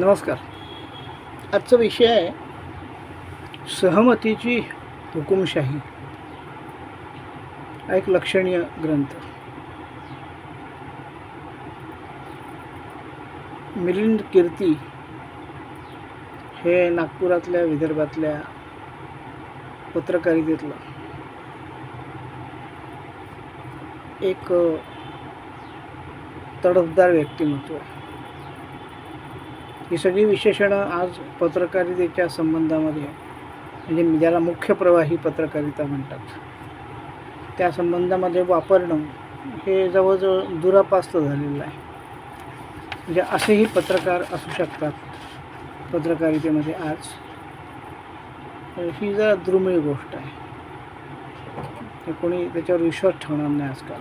नमस्कार. आजचा विषय आहे सहमतीची हुकुमशाही. हा एक लक्षणीय ग्रंथ. मिलिंद कीर्ती हे नागपुरातल्या विदर्भातल्या पत्रकारितेतलं एक तडफदार व्यक्तिमत्व आहे. ही सगळी विशेषणं आज पत्रकारितेच्या संबंधामध्ये म्हणजे ज्याला मुख्य प्रवाही पत्रकारिता म्हणतात त्या संबंधामध्ये वापरणं हे जवळजवळ दुरापास्त झालेलं आहे. म्हणजे असेही पत्रकार असू शकतात पत्रकारितेमध्ये आज. ही जरा दुर्मिळ गोष्ट आहे. कोणी त्याच्यावर विश्वास ठेवणार नाही आजकाल.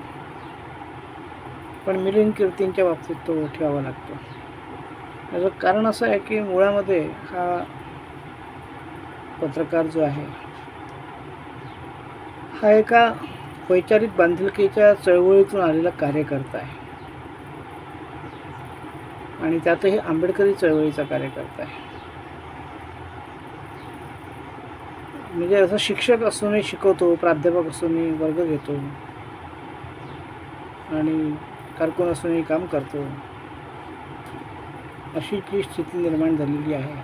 पण मिलिंद कीर्तींच्या बाबतीत तो ठेवावा लागतो. याचं कारण असं आहे की मुळामध्ये हा पत्रकार जो आहे हा एका वैचारिक बांधिलकीच्या चळवळीतून आलेला कार्यकर्ता आहे. आणि त्यातही आंबेडकरी चळवळीचा कार्यकर्ता आहे. म्हणजे असं शिक्षक असूनही शिकवतो प्राध्यापक असूनही वर्ग घेतो. आणि कारकून असूनही काम करतो. अशी जी स्थिती निर्माण झालेली आहे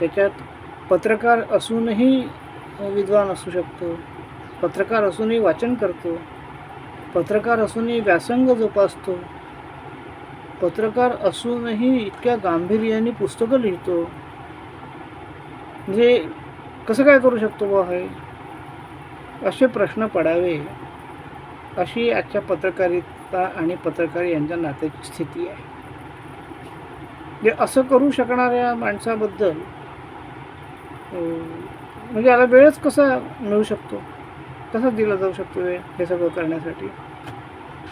त्याच्यात पत्रकार असूनही विद्वान असू शकतो पत्रकार असूनही वाचन करतो पत्रकार असूनही व्यासंग जोपासतो पत्रकार असूनही इतक्या गांभीर्याने पुस्तकं लिहितो. म्हणजे कसं काय करू शकतो बा हे? असे प्रश्न पडावे अशी आजच्या पत्रकारिता आणि पत्रकार यांच्या नात्याची स्थिती आहे. म्हणजे असं करू शकणाऱ्या माणसाबद्दल म्हणजे याला वेळच कसा मिळू शकतो? कसा दिला जाऊ शकतो वेळ हे सगळं करण्यासाठी?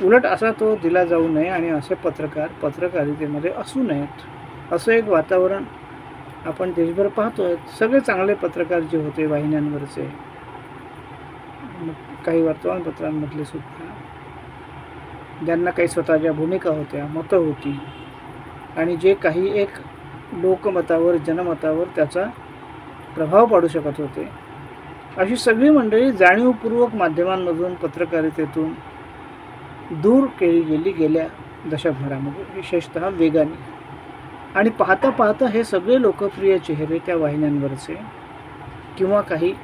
उलट असा तो दिला जाऊ नये आणि असे पत्रकार पत्रकारितेमध्ये असू नयेत. असं एक वातावरण आपण देशभर पाहतोय. सगळे चांगले पत्रकार जे होते वाहिन्यांवरचे मग काही वर्तमानपत्रांमधले सुद्धा ज्यांना काही स्वतःच्या भूमिका होत्या मतं होती. आणि जे काही एक लोकमतावर जनमतावर त्याचा प्रभाव पाडू शकत होते. अशी सगळी मंडळी जाणीवपूर्वक माध्यमांमधून पत्रकारितेतून दूर केली गेली गेल्या दशकभरामध्ये. विशेषतः वेगाने. आणि पाहता पाहता हे सगळे लोकप्रिय चेहरे त्या वाहिन्यांवरचे किंवा काही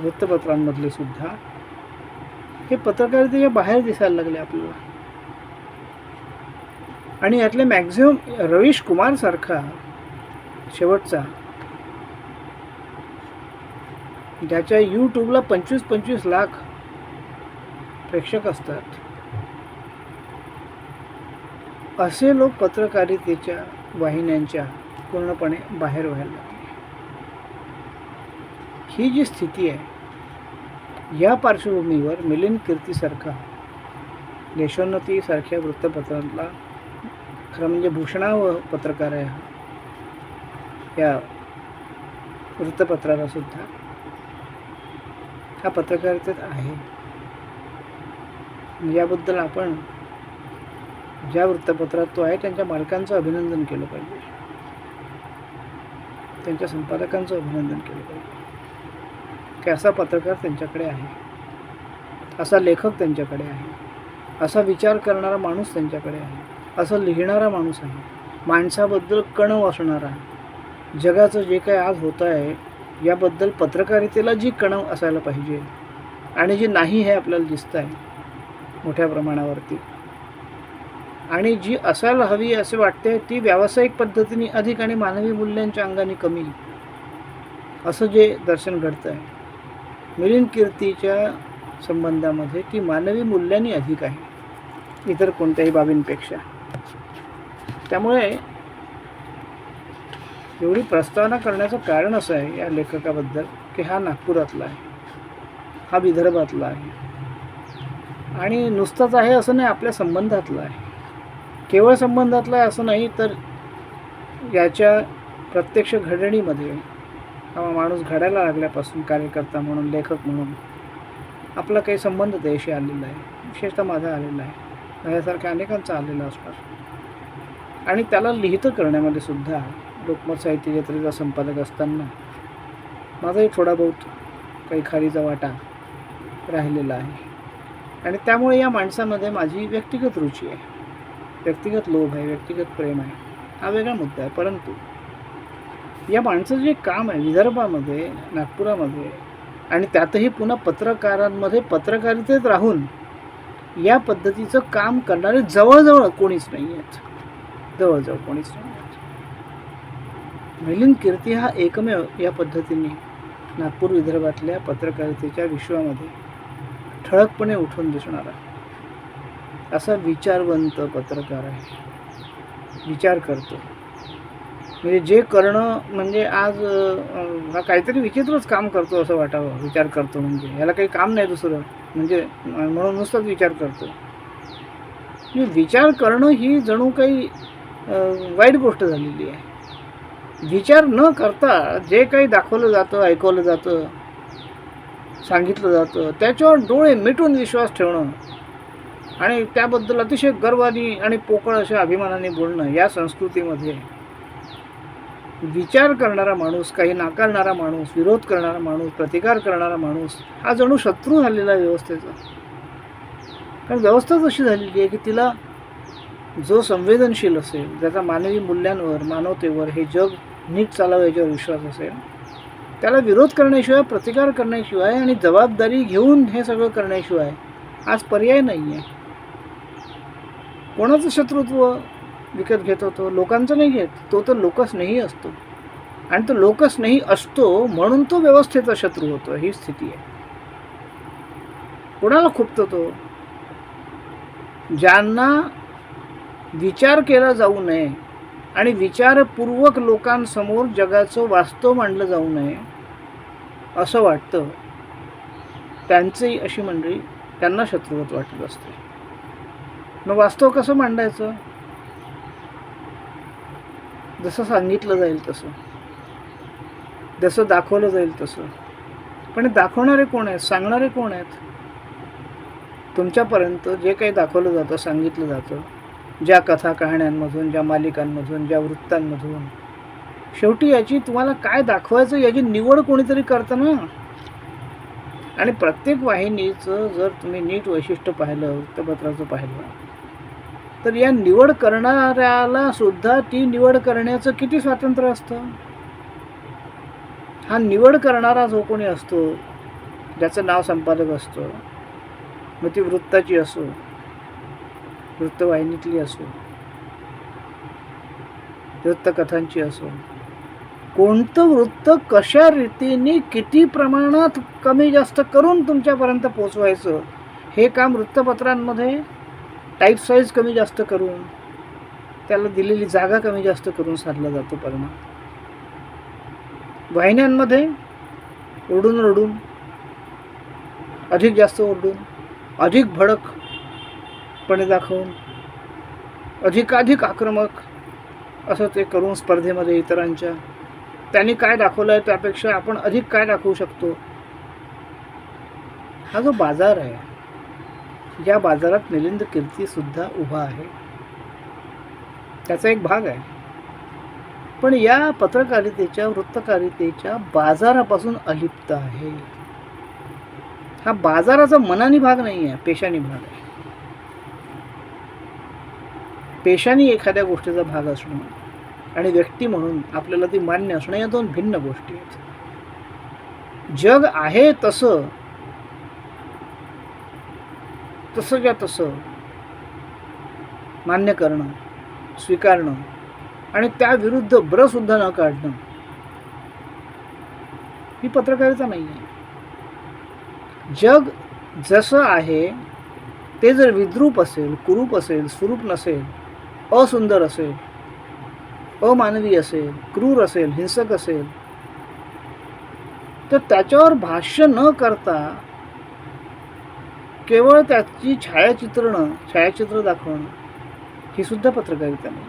वृत्तपत्रांमधले सुद्धा. हे पत्रकारितेच्या बाहेर दिसायला लागले आपल्याला. आणि यातले मॅक्झिमम रवीश कुमारसारखा शेवटचा. ज्याच्या यूट्यूबला पंचवीस पंचवीस लाख प्रेक्षक असतात. असे लोक पत्रकारितेच्या वाहिन्यांच्या पूर्णपणे बाहेर व्हायला लागले. ही जी स्थिती आहे या पार्श्वभूमीवर मिलिंद कीर्तीसारखा देशोन्नतीसारख्या वृत्तपत्रांतला खरं म्हणजे भूषणाव पत्रकार आहे हा. या वृत्तपत्राला सुद्धा. हा पत्रकारितेत आहे. याबद्दल आपण ज्या वृत्तपत्रात तो आहे त्यांच्या मालकांचं अभिनंदन केलं पाहिजे. त्यांच्या संपादकांचं अभिनंदन केलं पाहिजे. की असा पत्रकार त्यांच्याकडे आहे. असा लेखक त्यांच्याकडे आहे. असा विचार करणारा माणूस त्यांच्याकडे आहे. असं लिहिणारा माणूस आहे. माणसाबद्दल कणव असणारा जगाचं जे काय आज होतं आहे याबद्दल पत्रकारितेला जी कणव असायला पाहिजे आणि जी नाही हे आपल्याला दिसतं आहे मोठ्या प्रमाणावरती. आणि जी असायला हवी असे वाटते ती व्यावसायिक पद्धतीने अधिक आणि मानवी मूल्यांच्या अंगाने कमी. असं जे दर्शन घडतं आहे मिलिंद कीर्तीच्या संबंधामध्ये ती मानवी मूल्यांनी अधिक आहे. इतर कोणत्याही बाबींपेक्षा. त्यामुळे एवढी प्रस्तावना करण्याचं कारण असं आहे या लेखकाबद्दल की हा नागपुरातला आहे. हा विदर्भातला आहे. आणि नुसताच आहे असं नाही आपल्या संबंधातला आहे. केवळ संबंधातला आहे असं नाही तर याच्या प्रत्यक्ष घडणीमध्ये हा माणूस घडायला लागल्यापासून कार्यकर्ता म्हणून लेखक म्हणून आपला काही संबंध त्याशी आलेला आहे. विशेषतः माझा आलेला आहे. यासारख्या अनेकांचा आलेला असणार आणि त्याला लिहितं करण्यामध्ये सुद्धा लोकमत साहित्य जत्रेचा संपादक असताना माझाही थोडा बहुत काही खारीचा वाटा राहिलेला आहे. आणि त्यामुळे या माणसामध्ये माझी व्यक्तिगत रुची आहे. व्यक्तिगत लोभ आहे व्यक्तिगत प्रेम आहे हा वेगळा मुद्दा आहे. परंतु या माणसाचं जे काम आहे विदर्भामध्ये नागपुरामध्ये आणि त्यातही पुन्हा पत्रकारांमध्ये पत्रकारितेत राहून या पद्धतीचं काम करणारे जवळजवळ कोणीच नाही आहेत. जवळजवळ कोणीच नाही आहेत. मिलिंद कीर्ती हा एकमेव या पद्धतीने नागपूर विदर्भातल्या पत्रकारितेच्या विश्वामध्ये ठळकपणे उठून दिसणारा असा विचारवंत पत्रकार आहे. विचार करतो. म्हणजे जे करणं म्हणजे आज काहीतरी विचित्रच काम करतो असं वाटावं विचार करतो म्हणजे. याला काही काम नाही दुसरं. म्हणजे म्हणून नुसताच विचार करतो. म्हणजे विचार करणं ही जणू काही वाईट गोष्ट झालेली आहे. विचार न करता जे काही दाखवलं जातं ऐकवलं जातं सांगितलं जातं त्याच्यावर डोळे मिटून विश्वास ठेवणं आणि त्याबद्दल अतिशय गर्वानी आणि पोकळ अशा अभिमानाने बोलणं या संस्कृतीमध्ये विचार करणारा माणूस काही नाकारणारा माणूस विरोध करणारा माणूस प्रतिकार करणारा माणूस हा जणू शत्रू झालेला आहे व्यवस्थेचा. कारण व्यवस्था अशी झालेली आहे की तिला जो संवेदनशील असेल ज्याचा मानवी मूल्यांवर मानवतेवर हे जग नीट चालावं याच्यावर विश्वास असेल त्याला विरोध करण्याशिवाय प्रतिकार करण्याशिवाय आणि जबाबदारी घेऊन हे सगळं करण्याशिवाय आज पर्याय नाही आहे कोणाचं शत्रुत्व विकत घेत होतो लोकांचं नाही घेत तो तर लोकस्नेही असतो. आणि तो लोकस्नेही असतो म्हणून तो व्यवस्थेचा शत्रू होतो ही स्थिती आहे. कोणाला खुपतो तो? ज्यांना विचार केला जाऊ नये आणि विचारपूर्वक लोकांसमोर जगाचं वास्तव मांडलं जाऊ नये असं वाटतं त्यांचीही अशी मंडळी त्यांना शत्रुवत वाटत असते. मग वास्तव कसं मांडायचं? जसं सांगितलं जाईल तसं. जसं दाखवलं जाईल तसं. पण दाखवणारे कोण आहेत? सांगणारे कोण आहेत? तुमच्यापर्यंत जे काही दाखवलं जातं सांगितलं जातं ज्या कथा कहाण्यांमधून ज्या मालिकांमधून ज्या वृत्तांमधून शेवटी याची तुम्हाला काय दाखवायचं याची निवड कोणीतरी करतं ना? आणि प्रत्येक वाहिनीचं जर तुम्ही नीट वैशिष्ट्य पाहिलं वृत्तपत्राचं पाहिलं तर या निवड करणाऱ्याला सुद्धा ती निवड करण्याचं किती स्वातंत्र्य असतं? हा निवड करणारा जो कोणी असतो ज्याचं नाव संपादक असतं मग ती वृत्ताची असो वृत्तवाहिनीतली असो वृत्तकथांची असो कोणतं वृत्त कशा रीतीने किती प्रमाणात कमी जास्त करून तुमच्यापर्यंत पोचवायचं हे काम वृत्तपत्रांमध्ये टाईप साईज कमी जास्त करून त्याला दिलेली जागा कमी जास्त करून साधला जातो परिणाम. वाहिन्यांमध्ये ओढून रडून अधिक जास्त ओरडून अधिक भडकपणे दाखवून अधिकाधिक आक्रमक असं ते करून स्पर्धेमध्ये इतरांच्या त्यांनी काय दाखवलं आहे त्यापेक्षा आपण अधिक काय दाखवू शकतो? हा जो बाजार आहे या बाजारात मिलिंद कीर्तीसुद्धा उभा आहे. त्याचा एक भाग आहे. पण या पत्रकारितेच्या वृत्तकारितेच्या बाजारापासून अलिप्त आहे. हा बाजाराचा मनानी भाग नाही आहे पेशानी भाग आहे. पेशानी एखाद्या गोष्टीचा भाग असणं आणि व्यक्ती म्हणून आपल्याला ती मान्य असणं या दोन भिन्न गोष्टी आहेत. जग आहे तसं तसंच्या तसं. मान्य करणं स्वीकारणं आणि त्याविरुद्ध ब्रसुद्धा न काढणं. ही पत्रकारिता नाही आहे जग जसं आहे ते जर विद्रूप असेल कुरूप असेल स्वरूप नसेल असुंदर असेल अमानवी असेल क्रूर असेल हिंसक असेल तर त्याच्यावर भाष्य न करता केवळ त्याची छायाचित्रणं छायाचित्र दाखवणं ही सुद्धा पत्रकारिता नाही.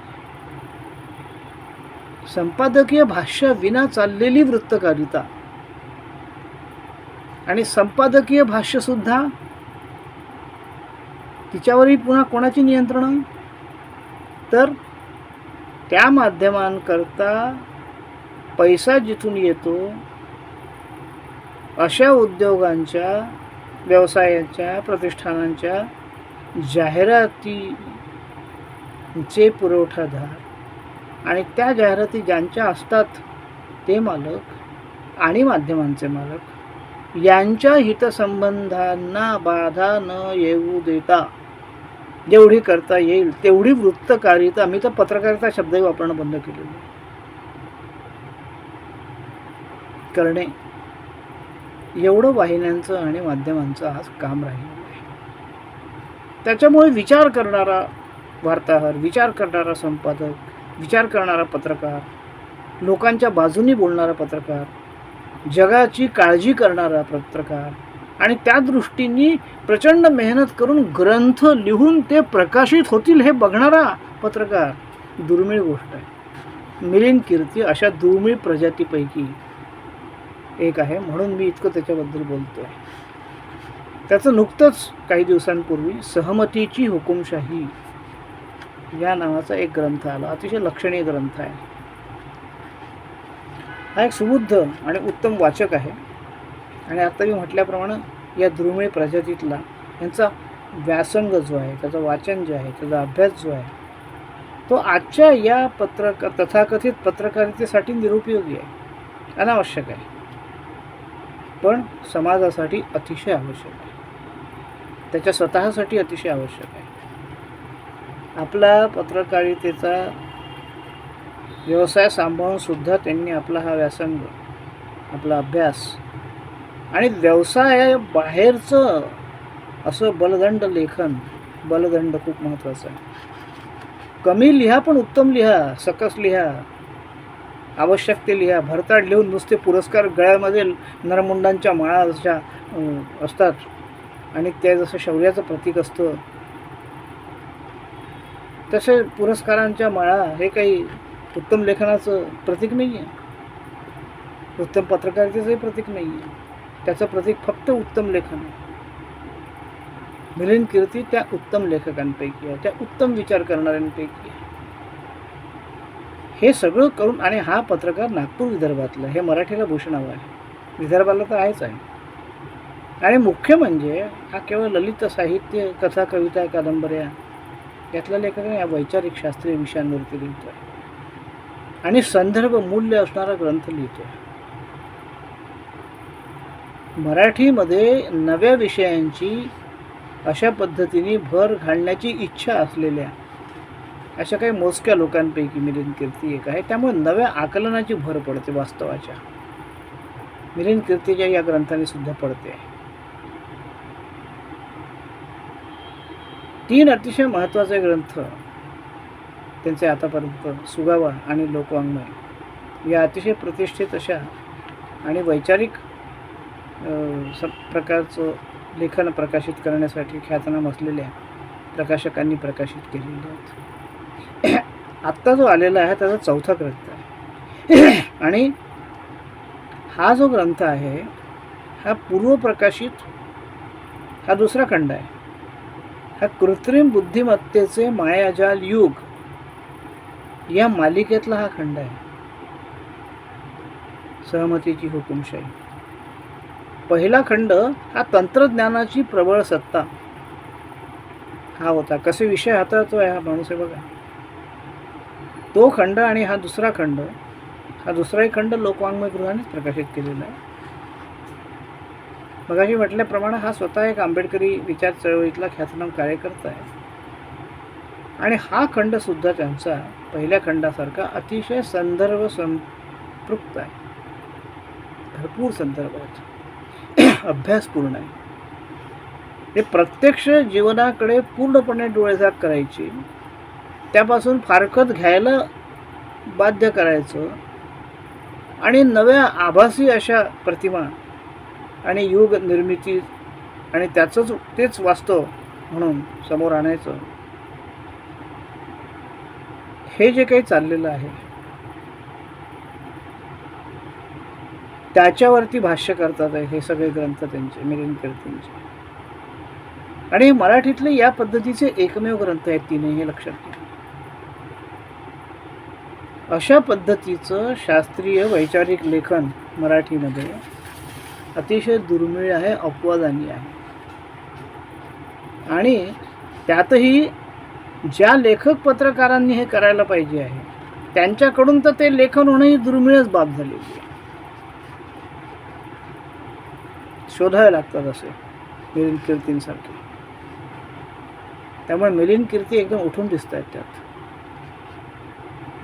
संपादकीय भाष्य विना चाललेली वृत्तकारिता आणि संपादकीय भाष्य सुद्धा तिच्यावरही पुन्हा कोणाची नियंत्रण? तर त्या माध्यमांकरता पैसा जिथून येतो अशा उद्योगांच्या व्यवसायाच्या प्रतिष्ठानांच्या जाहिरातीचे पुरवठादार आणि त्या जाहिराती ज्यांच्या असतात ते मालक आणि माध्यमांचे मालक यांच्या हितसंबंधांना बाधा न येऊ देता जेवढी करता येईल तेवढी वृत्तकारिता मी तर पत्रकारिता शब्दही वापरणं बंद केलेलं करणे एवढं वाहिन्यांचं आणि माध्यमांचं आज काम राहिलं नाही त्याच्यामुळे विचार करणारा वार्ताहर विचार करणारा संपादक विचार करणारा पत्रकार लोकांच्या बाजूनी बोलणारा पत्रकार जगाची काळजी करणारा पत्रकार आणि त्या दृष्टीने प्रचंड मेहनत करून ग्रंथ लिहून ते प्रकाशित होतील हे बघणारा पत्रकार दुर्मिळ गोष्ट आहे. मिलिंद कीर्ती अशा दुर्मिळ प्रजातीपैकी एक आहे म्हणून मी इतकं त्याच्याबद्दल बोलतो आहे त्याचं नुकतंच काही दिवसांपूर्वी सहमतीची हुकुमशाही या नावाचा एक ग्रंथ आला अतिशय लक्षणीय ग्रंथ आहे. हा एक सुबुद्ध आणि उत्तम वाचक आहे. आणि आता मी म्हटल्याप्रमाणे या दुर्मिळ प्रजातीतला यांचा व्यासंग जो आहे त्याचं वाचन जे आहे त्याचा अभ्यास जो आहे तो आजच्या या पत्रक तथाकथित पत्रकारितेसाठी निरुपयोगी आहे अनावश्यक आहे. पण समाजासाठी अतिशय आवश्यक आहे. त्याच्या स्वतःसाठी अतिशय आवश्यक आहे. आपला पत्रकारितेचा व्यवसाय सांभाळून सुद्धा त्यांनी आपला हा व्यासंग आपला अभ्यास आणि व्यवसाय बाहेरचं असं बलदंड लेखन बलदंड खूप महत्त्वाचं आहे. कमी लिहा पण उत्तम लिहा सकस लिहा. आवश्यक ते लिहा भरताड लिहून नुसते पुरस्कार गळ्यामध्ये नरमुंडांच्या माळा जशा असतात. आणि त्या जसं शौर्याचं प्रतीक असतं तसे पुरस्कारांच्या माळा हे काही उत्तम लेखनाचं प्रतीक नाही आहे उत्तम पत्रकारितेचंही प्रतीक नाही आहे त्याचं प्रतीक फक्त उत्तम लेखन आहे. मिलिंद कीर्ती त्या उत्तम लेखकांपैकी आहे. त्या उत्तम विचार करणाऱ्यांपैकी आहे. हे सगळं करून आणि हा पत्रकार नागपूर विदर्भातलं हे मराठीला भूषण हवं आहे. विदर्भाला तर आहेच आहे. आणि मुख्य म्हणजे हा केवळ ललित साहित्य कथा कविता कादंबऱ्या यातला लेखक या वैचारिक शास्त्रीय विषयांवरती लिहितो आहे आणि संदर्भ मूल्य असणारा ग्रंथ लिहितो आहे मराठीमध्ये नव्या विषयांची अशा पद्धतीने भर घालण्याची इच्छा असलेल्या अशा काही मोजक्या लोकांपैकी मिलिंद कीर्ती एक आहे. त्यामुळे नव्या आकलनाची भर पडते वास्तवाच्या. मिलिंद कीर्तीच्या या ग्रंथाने सुद्धा पडते. तीन अतिशय महत्त्वाचे ग्रंथ त्यांचे आतापर्यंत सुगावा आणि लोकवाङ्मय या अतिशय प्रतिष्ठित अशा आणि वैचारिक स प्रकारचं लेखन प्रकाशित करण्यासाठी ख्यातनाम असलेल्या प्रकाशकांनी प्रकाशित केलेले आहेत. आत्ता जो आलेला आहे त्याचा चौथा ग्रंथ आहे. आणि हा जो ग्रंथ आहे हा पूर्वप्रकाशित हा दुसरा खंड आहे. हा कृत्रिम बुद्धिमत्तेचे मायाजाल युग या मालिकेतला हा खंड आहे. सहमतीची हुकुमशाही. पहिला खंड हा तंत्रज्ञानाची प्रबळ सत्ता. हा होता. कसे विषय हाताळतो आहे हा माणूस आहे बघा. तो खंड आणि हा दुसरा खंड हा दुसराही खंड लोकवाङ्मय गृहानेच प्रकाशित केलेला आहे. मगाशी म्हटल्याप्रमाणे हा स्वतः एक आंबेडकरी विचार चळवळीतला ख्यातनाम कार्यकर्ता आहे. आणि हा खंडसुद्धा त्यांचा पहिल्या खंडासारखा अतिशय संदर्भ संपृक्त आहे. भरपूर संदर्भ आहेत. अभ्यासपूर्ण आहे. हे प्रत्यक्ष जीवनाकडे पूर्णपणे डोळेझाक करायची त्यापासून फारकत घ्यायला बाध्य करायचं. आणि नव्या आभासी अशा प्रतिमा आणि युग निर्मिती आणि त्याचंच तेच वास्तव म्हणून समोर आणायचं. हे जे काही चाललेलं आहे. त्याच्यावरती भाष्य करतात हे सगळे ग्रंथ त्यांचे मिलिंद कीर्तींचे. आणि मराठीतले या पद्धतीचे एकमेव ग्रंथ आहेत तिने हे लक्षात घ्या अशा पद्धतीचं शास्त्रीय वैचारिक लेखन मराठीमध्ये अतिशय दुर्मिळ आहे अपवादानी आहे. आणि त्यातही ज्या लेखक पत्रकारांनी हे करायला पाहिजे आहे त्यांच्याकडून तर ते लेखन होणंही दुर्मिळच बाब झालेली आहे. शोधावे लागतात असे मिलिंद कीर्तींसारखे. त्यामुळे मिलिंद कीर्ती एकदम उठून दिसत आहेत त्यात.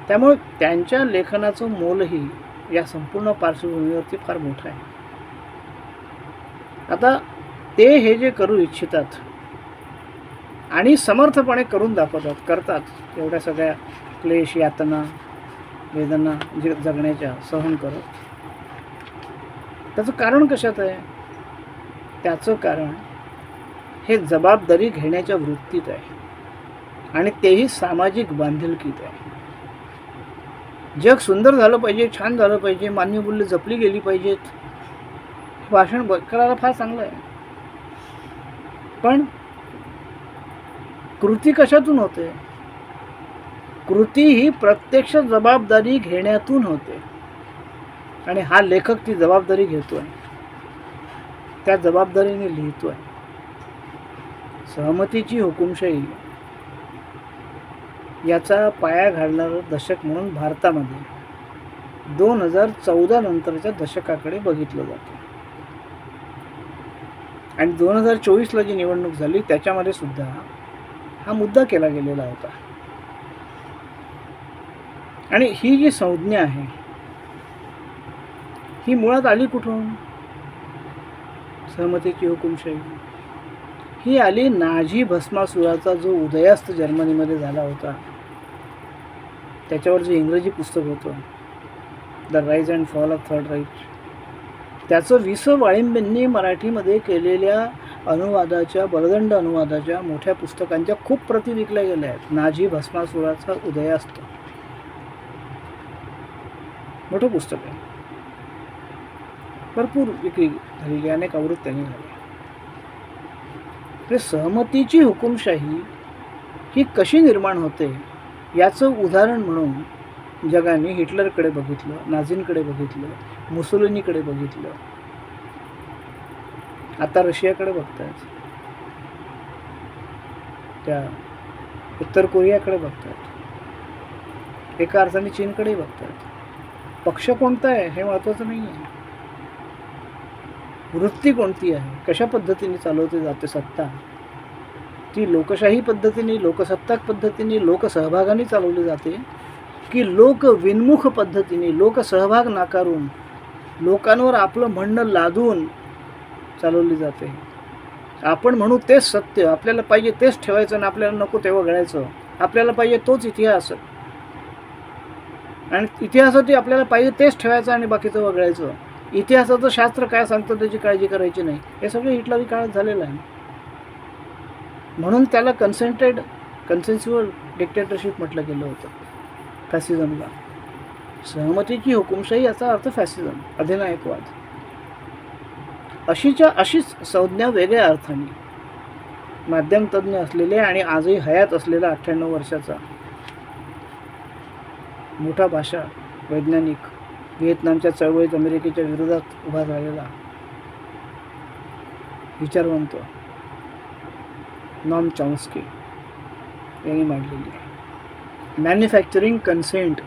त्यामुळे त्यांच्या लेखनाचं मोलही या संपूर्ण पार्श्वभूमीवरती फार मोठं आहे. आता ते हे जे करू इच्छितात आणि समर्थपणे करून दाखवतात करतात एवढ्या सगळ्या क्लेश यातना वेदना जे जगण्याच्या सहन करत. त्याचं कारण कशात आहे? त्याचं कारण हे जबाबदारी घेण्याच्या वृत्तीत आहे आणि तेही सामाजिक बांधिलकीत आहे. जग सुंदर झालं पाहिजे छान झालं पाहिजे मान्य मूल्य जपली गेली पाहिजेत. भाषण ब- करायला फार चांगलं आहे. पण कृती कशातून होते? कृती ही प्रत्यक्ष जबाबदारी घेण्यातून होते. आणि हा लेखक ती जबाबदारी घेतोय. त्या जबाबदारीने लिहितोय. सहमतीची हुकुमशाही. याचा पाया घालणारं दशक म्हणून भारतामध्ये दोन हजार चौदा नंतरच्या दशकाकडे बघितलं जातं. आणि दोन हजार चोवीसला जी निवडणूक झाली त्याच्यामध्ये सुद्धा हा मुद्दा केला गेलेला होता. आणि ही जी संज्ञा आहे ही मुळात आली कुठून? सहमतीची हुकुमशाही ही आली नाझी भस्मासुराचा जो उदयास्त जर्मनीमध्ये झाला होता त्याच्यावर जे इंग्रजी पुस्तक होतं the rise and fall of third Reich त्याचं वि स वाळिंबेंनी मराठीमध्ये केलेल्या अनुवादाच्या बलदंड अनुवादाच्या मोठ्या पुस्तकांच्या खूप प्रती विकल्या गेल्या आहेत. नाझी भस्मासुराचा उदय असतो. मोठं पुस्तक आहे. भरपूर विक्री झालेली अनेक आवृत्त्यांनी झाल्या ते सहमतीची हुकुमशाही ही कशी निर्माण होते? याचं उदाहरण म्हणून जगाने हिटलरकडे बघितलं नाझींकडे बघितलं मुसोलिनीकडे बघितलं. आता रशियाकडे बघतायत. त्या उत्तर कोरियाकडे बघतायत. एका अर्थाने चीनकडे बघतायत. पक्ष कोणता आहे हे महत्त्वाचं नाही आहे वृत्ती कोणती आहे? कशा पद्धतीने चालवते जाते सत्ता? ती लोकशाही पद्धतीने लोकसत्ताक पद्धतीने लोकसहभागाने चालवली जाते की लोक विन्मुख पद्धतीने लोकसहभाग नाकारून लोकांवर आपलं म्हणणं लादून चालवली जाते. आपण म्हणू तेच सत्य आपल्याला पाहिजे तेच ठेवायचं आणि आपल्याला नको तेव्हा घडायचं. आपल्याला पाहिजे तोच इतिहास. आणि इतिहासासाठी आपल्याला पाहिजे तेच ठेवायचं आणि बाकीचं वगळायचं. इतिहासाचं शास्त्र काय सांगतं त्याची काळजी करायची नाही. हे सगळं हिटलरी काळात झालेलं आहे. म्हणून त्याला कन्सन्ट्रेट कन्सेन्सिवल डिक्टेटरशिप म्हटलं गेलं होतं फॅसिझमला सहमतीची हुकुमशाही याचा अर्थ फॅसिझम अधिनायकवाद. अशीच्या अशीच संज्ञा वेगळ्या अर्थाने. माध्यमतज्ज्ञ असलेले आणि आजही हयात असलेला अठ्ठ्याण्णव वर्षाचा मोठा भाषा वैज्ञानिक व्हिएतनामच्या चळवळीत अमेरिकेच्या विरोधात उभा झालेला विचारवंत नॉम चॉम्स्की यांनी मांडलेली आहे. मॅन्युफॅक्चरिंग कन्सेंट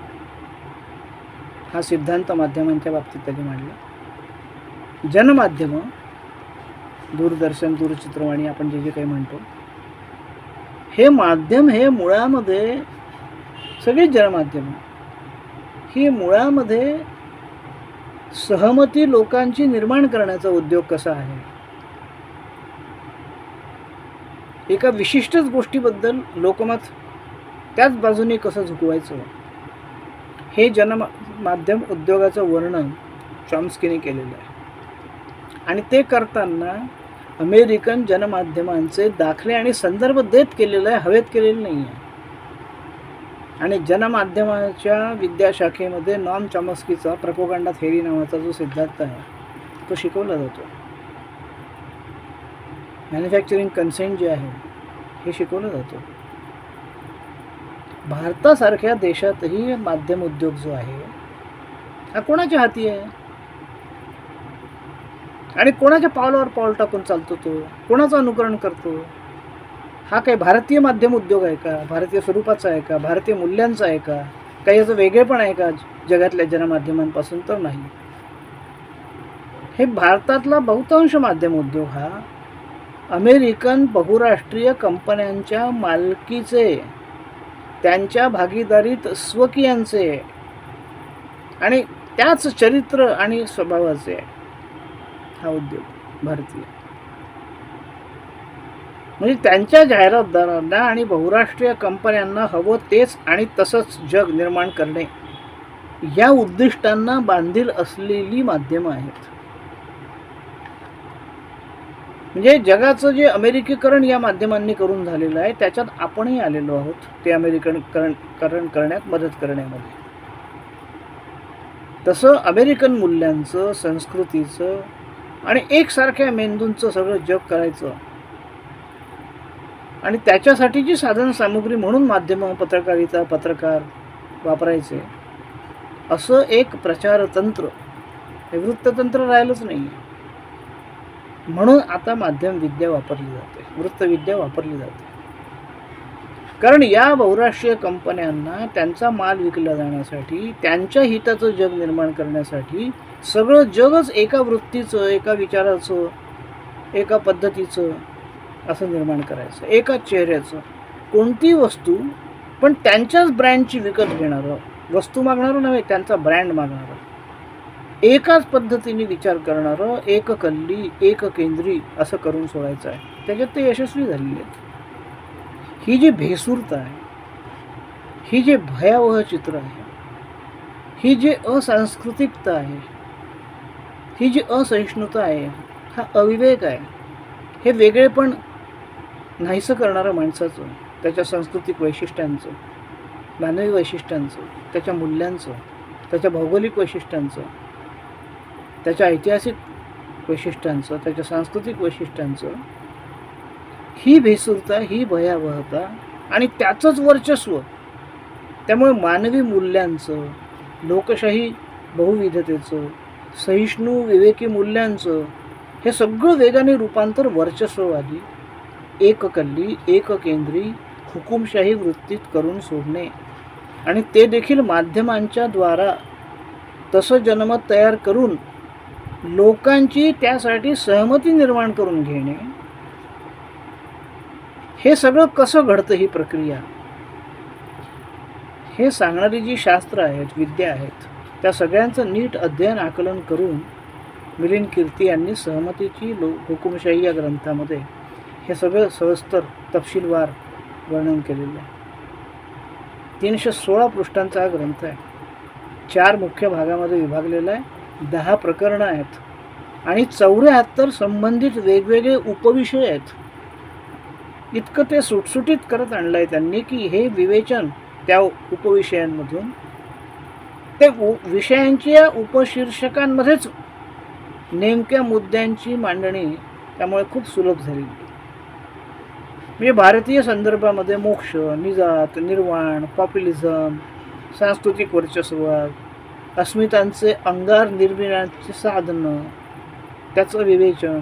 हा सिद्धांत माध्यमांच्या बाबतीत त्यांनी मांडला. जनमाध्यमं दूरदर्शन दूरचित्रवाणी आपण जे जे काही म्हणतो हे माध्यम हे मुळामध्ये सगळी जनमाध्यमं. ही मुळामध्ये सहमती लोकांची निर्माण करण्याचा उद्योग कसा आहे? एका विशिष्टच गोष्टीबद्दल लोकमत त्याच बाजूने कसं झुकवायचं? हे जनमा माध्यम उद्योगाचं वर्णन चॉम्स्कीने केलेलं आहे. आणि ते करताना अमेरिकन जनमाध्यमांचे दाखले आणि संदर्भ देत केलेलं आहे हवेत केलेलं नाही आहे. आणि जनमाध्यमाच्या विद्याशाखेमध्ये नॉन चॉमस्कीचा प्रपोगांडा थेरी नावाचा जो सिद्धांत आहे तो शिकवला जातो. मॅन्युफॅक्चरिंग कन्सेंट जे आहे हे शिकवलं जातं. भारतासारख्या देशातही माध्यम उद्योग जो आहे हा कोणाच्या हाती आहे? आणि कोणाच्या पावलावर पाऊल टाकून चालतो तो? कोणाचं अनुकरण करतो? हा काही भारतीय माध्यम उद्योग आहे का? भारतीय स्वरूपाचा आहे का? भारतीय मूल्यांचा आहे का? काही याचं वेगळेपण आहे का? जगातल्या जनमाध्यमांपासून तर नाही. हे भारतातला बहुतांश माध्यम उद्योग हा अमेरिकन बहुराष्ट्रीय कंपन्यांच्या मालकीचे त्यांच्या भागीदारीत स्वकीयांचे आणि त्याच चरित्र आणि स्वभावाचे हा उद्योग भारतीय. म्हणजे त्यांच्या जाहिरातदारांना आणि बहुराष्ट्रीय कंपन्यांना हवं तेच आणि तसंच जग निर्माण करणे या उद्दिष्टांना बांधील असलेली माध्यमं आहेत. म्हणजे जगाचं जे अमेरिकीकरण या माध्यमांनी करून झालेलं आहे त्याच्यात आपणही आलेलो आहोत ते अमेरिकन करण करण्यात मदत करण्यामध्ये. तसं अमेरिकन मूल्यांचं संस्कृतीचं आणि एकसारख्या मेंदूंचं सगळं जग करायचं. आणि त्याच्यासाठीची साधन सामुग्री म्हणून माध्यमं पत्रकारिता पत्रकार वापरायचे असं एक प्रचारतंत्र. हे वृत्ततंत्र राहिलंच नाही म्हणून आता माध्यम विद्या वापरली जाते. वृत्तविद्या वापरली जाते. कारण या बहुराष्ट्रीय कंपन्यांना त्यांचा माल विकला जाण्यासाठी त्यांच्या हिताचं जग निर्माण करण्यासाठी सगळं जगच एका वृत्तीचं एका विचाराचं एका पद्धतीचं असं निर्माण करायचं. एकाच चेहऱ्याचं. कोणती वस्तू? पण त्यांच्याच ब्रँडची विकत घेणारं. वस्तू मागणारं नव्हे त्यांचा ब्रँड मागणारं. एकाच पद्धतीने विचार करणारं एक कल्ली एक केंद्री असं करून सोडायचं आहे. त्याच्यात ते यशस्वी झालेले आहेत. ही जी भेसूरता आहे ही जे भयावह चित्र आहे ही जी असांस्कृतिकता आहे ही जी असहिष्णुता आहे हा अविवेक आहे हे वेगळेपण नाहीसं करणारं माणसाचं त्याच्या सांस्कृतिक वैशिष्ट्यांचं मानवी वैशिष्ट्यांचं त्याच्या मूल्यांचं त्याच्या भौगोलिक वैशिष्ट्यांचं त्याच्या ऐतिहासिक वैशिष्ट्यांचं त्याच्या सांस्कृतिक वैशिष्ट्यांचं ही भेसुरता ही भयावहता आणि त्याचंच वर्चस्व त्यामुळे मानवी मूल्यांचं लोकशाही बहुविधतेचं सहिष्णू विवेकी मूल्यांचं हे सगळं वेगाने रूपांतर वर्चस्ववादी एककल्ली एककेंद्री हुकुमशाही वृत्तीत करून सोडणे. आणि ते देखील माध्यमांच्या द्वारा तसं जनमत तयार करून लोकांची त्यासाठी सहमती निर्माण करून घेणे हे सगळं कसं घडतं ही प्रक्रिया? हे सांगणारी जी शास्त्र आहेत विद्या आहेत त्या सगळ्यांचं नीट अध्ययन आकलन करून मिलिंद कीर्ती यांनी सहमतीची लो हुकुमशाही या ग्रंथामध्ये हे सगळं सविस्तर तपशीलवार वर्णन केलेलं आहे. तीनशे सोळा पृष्ठांचा हा ग्रंथ आहे. चार मुख्य भागामध्ये विभागलेला आहे. दहा प्रकरणं आहेत. आणि चौऱ्याहत्तर संबंधित वेगवेगळे उपविषय आहेत. इतकं ते सुटसुटीत करत आणलं आहे त्यांनी की हे विवेचन त्या उपविषयांमधून. ते उ विषयांच्या उपशीर्षकांमध्येच नेमक्या मुद्द्यांची मांडणी त्यामुळे खूप सुलभ झाली. म्हणजे भारतीय संदर्भामध्ये मोक्ष निजात निर्वाण पॉप्युलिझम सांस्कृतिक वर्चस्व अस्मितांचे अंगार निर्मिण्याचे साधनं त्याचं विवेचन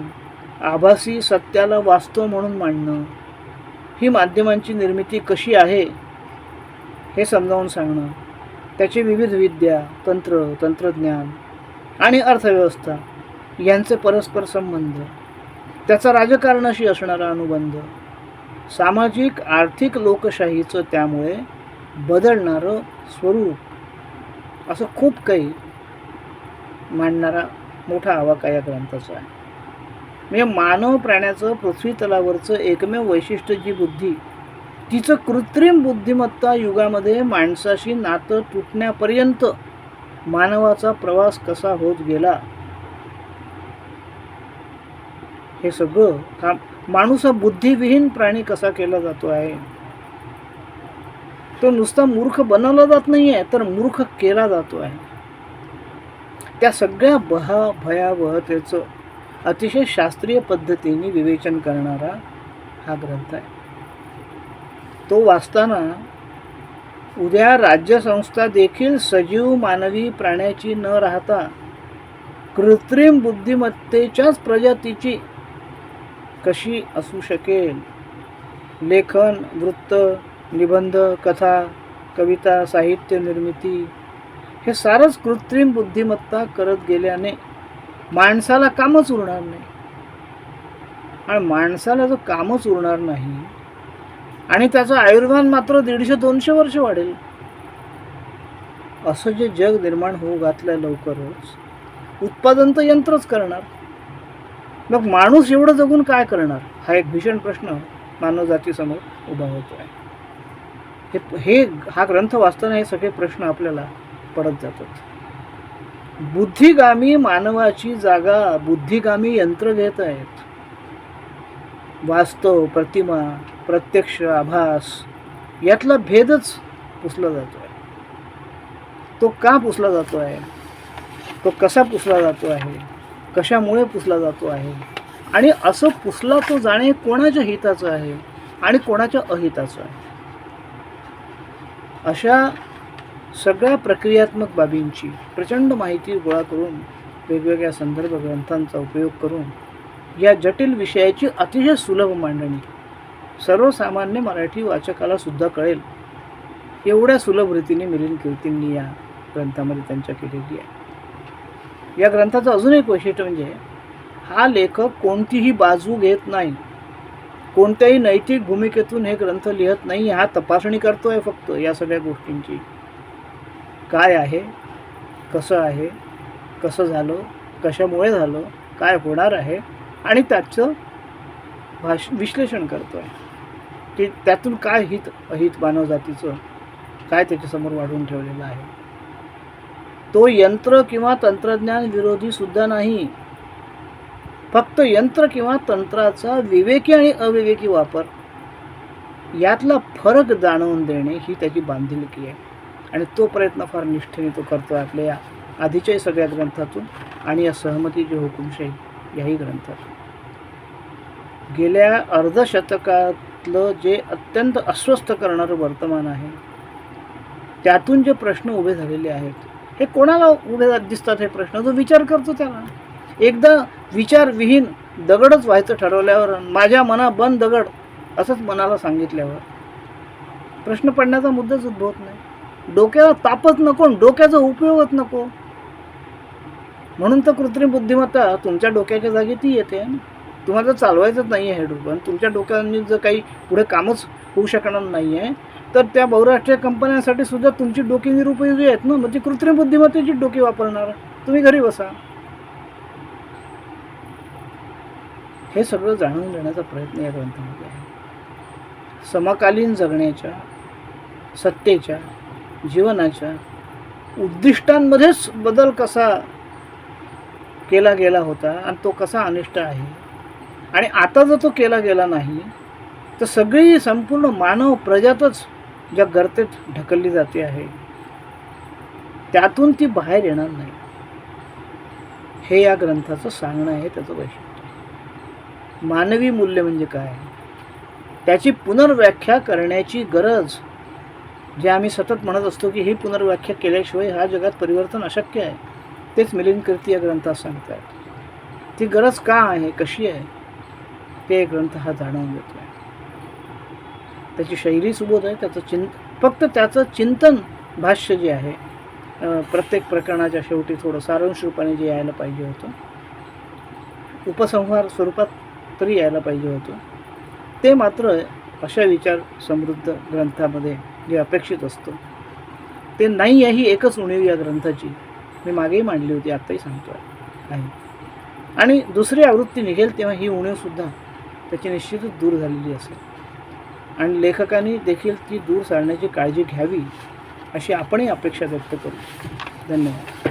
आभासी सत्याला वास्तव म्हणून मांडणं ही माध्यमांची निर्मिती कशी आहे हे समजावून सांगणं त्याची विविध विद्या तंत्र तंत्रज्ञान आणि अर्थव्यवस्था यांचे परस्पर संबंध त्याचा राजकारणाशी असणारा अनुबंध सामाजिक आर्थिक लोकशाहीचं त्यामुळे बदलणारं स्वरूप असं खूप काही मांडणारा मोठा आवाका या ग्रंथाचा आहे. म्हणजे मानव प्राण्याचं पृथ्वी तलावरचं एकमेव वैशिष्ट्य जी बुद्धी तिचं कृत्रिम बुद्धिमत्ता युगामध्ये माणसाशी नातं तुटण्यापर्यंत मानवाचा प्रवास कसा होत गेला? हे सगळं हा माणूस हा बुद्धिविहीन प्राणी कसा केला जातो आहे? तो नुसता मूर्ख बनवला जात नाही आहे तर मूर्ख केला जातो आहे त्या सगळ्या बहा भयावहतेचं अतिशय शास्त्रीय पद्धतीने विवेचन करणारा हा ग्रंथ आहे. तो वाचताना उद्या राज्यसंस्था देखील सजीव मानवी प्राण्याची न राहता कृत्रिम बुद्धिमत्तेच्याच प्रजातीची कशी असू शकेल? लेखन वृत्त निबंध कथा कविता साहित्य निर्मिती हे सारंच कृत्रिम बुद्धिमत्ता करत गेल्याने माणसाला कामच उरणार नाही. आणि माणसाला जो कामच उरणार नाही आणि त्याचं आयुर्मान मात्र दीडशे दोनशे वर्ष वाढेल असं जे जग निर्माण होऊ घातलं लवकरच उत्पादन तर यंत्रच करणार. मग माणूस एवढं जगून काय करणार? हा एक भीषण प्रश्न मानवजातीसमोर उभा होतो आहे हे हे हा ग्रंथ वाचताना हे सगळे प्रश्न आपल्याला पडत जातात. बुद्धिगामी मानवाची जागा बुद्धिगामी यंत्र घेत आहेत. वास्तव प्रतिमा प्रत्यक्ष आभास यातला भेदच पुसला जातो आहे तो का पुसला जातो आहे तो कसा पुसला जातो आहे कशामुळे पुसला जातो आहे आणि असं पुसला तो जाणे कोणाच्या हिताचं आहे? आणि कोणाच्या अहिताचं आहे? अशा सगळ्या प्रक्रियात्मक बाबींची प्रचंड माहिती गोळा करून वेगवेगळ्या संदर्भ ग्रंथांचा उपयोग करून या जटिल विषयाची अतिशय सुलभ मांडणी सर्वसामान्य मराठी वाचकाला सुद्धा कळेल. एवढ्या सुलभ रीतीने मिलिंद कीर्तींनी या ग्रंथामध्ये त्यांच्या केलेली आहे. या ग्रंथाचं अजून एक वैशिष्ट्य म्हणजे हा लेखक कोणतीही बाजू घेत नाही. कोणत्याही नैतिक भूमिकेतून हे ग्रंथ लिहत नाही हा तपासणी करतोय फक्त या सगळ्या गोष्टींची. काय आहे? कसं आहे? कसं झालं? कशामुळे झालं? काय होणार आहे? आणि त्याचं भाष विश्लेषण करतो आहे की त्यातून काय हित अहित मानवजातीचं काय त्याच्यासमोर वाढवून ठेवलेलं आहे? तो यंत्र किंवा तंत्रज्ञान विरोधी सुद्धा नाही. फक्त यंत्र किंवा तंत्राचा विवेकी आणि अविवेकी वापर. यातला फरक जाणवून देणे ही त्याची बांधिलकी आहे. आणि तो प्रयत्न फार निष्ठेने तो करतो आपल्या या आधीच्याही सगळ्या ग्रंथातून आणि या सहमतीची हुकुमशाही याही ग्रंथातून. गेल्या अर्धशतकातलं जे अत्यंत अस्वस्थ करणारं वर्तमान आहे त्यातून जे प्रश्न उभे झालेले आहेत हे कोणाला उभे दिसतात हे प्रश्न? जो विचार करतो त्याला. एकदा विचारविहीन दगडच व्हायचं ठरवल्यावर माझ्या मना बंद दगड असंच मनाला सांगितल्यावर प्रश्न पडण्याचा मुद्दाच उद्भवत नाही. डोक्याला तापच नको आणि डोक्याचा उपयोगच नको. म्हणून तर कृत्रिम बुद्धिमत्ता तुमच्या डोक्याच्या जागी ती येते. तुम्हाला चालवायचंच नाही आहे हे तुमच्या डोक्याने जर काही पुढे कामच होऊ शकणार नाही आहे तर त्या बहुराष्ट्रीय कंपन्यांसाठी सुद्धा तुमची डोकी निरुपयोगी आहेत ना? म्हणजे कृत्रिम बुद्धिमत्तेची डोकी वापरणार. तुम्ही घरी बसा. हे सगळं जाणून घेण्याचा प्रयत्न या ग्रंथामध्ये आहे. समकालीन जगण्याच्या सत्तेच्या जीवनाच्या उद्दिष्टांमध्येच बदल कसा केला गेला होता आणि तो कसा अनिष्ट आहे? आणि आता जर तो केला गेला नाही तर सगळी संपूर्ण मानव प्रजातच ज्या गर्तेत ढकलली जाते आहे त्यातून ती बाहेर येणार नाही. हे या ग्रंथाचं सांगणं आहे त्याचं वैशिष्ट्य. मानवी मूल्य म्हणजे काय? त्याची पुनर्व्याख्या करण्याची गरज जे आम्ही सतत म्हणत असतो की ही पुनर्व्याख्या केल्याशिवाय ह्या जगात परिवर्तन अशक्य आहे. तेच मिलिंद कीर्ती या ग्रंथात सांगतात ती गरज का आहे? कशी आहे? ते ग्रंथ हा जाणवून घेतो आहे त्याची शैली सुबोध आहे. त्याचं चिं फक्त त्याचं चिंतन भाष्य जे आहे प्रत्येक प्रकरणाच्या शेवटी थोडं सारांश रूपाने जे यायला पाहिजे होतं. उपसंहार स्वरूपात तरी यायला पाहिजे होतं. ते मात्र अशा विचार समृद्ध ग्रंथामध्ये जे अपेक्षित असतं. ते नाही आहे ही एकच उणीव या ग्रंथाची. मी मागेही मांडली होती आत्ताही सांगतो आहे. आणि दुसरी आवृत्ती निघेल तेव्हा ही उणीवसुद्धा त्याची निश्चितच दूर झालेली असेल. आणि लेखकांनी देखील ती दूर सारण्याची काळजी घ्यावी अशी आपणही अपेक्षा व्यक्त करू. धन्यवाद.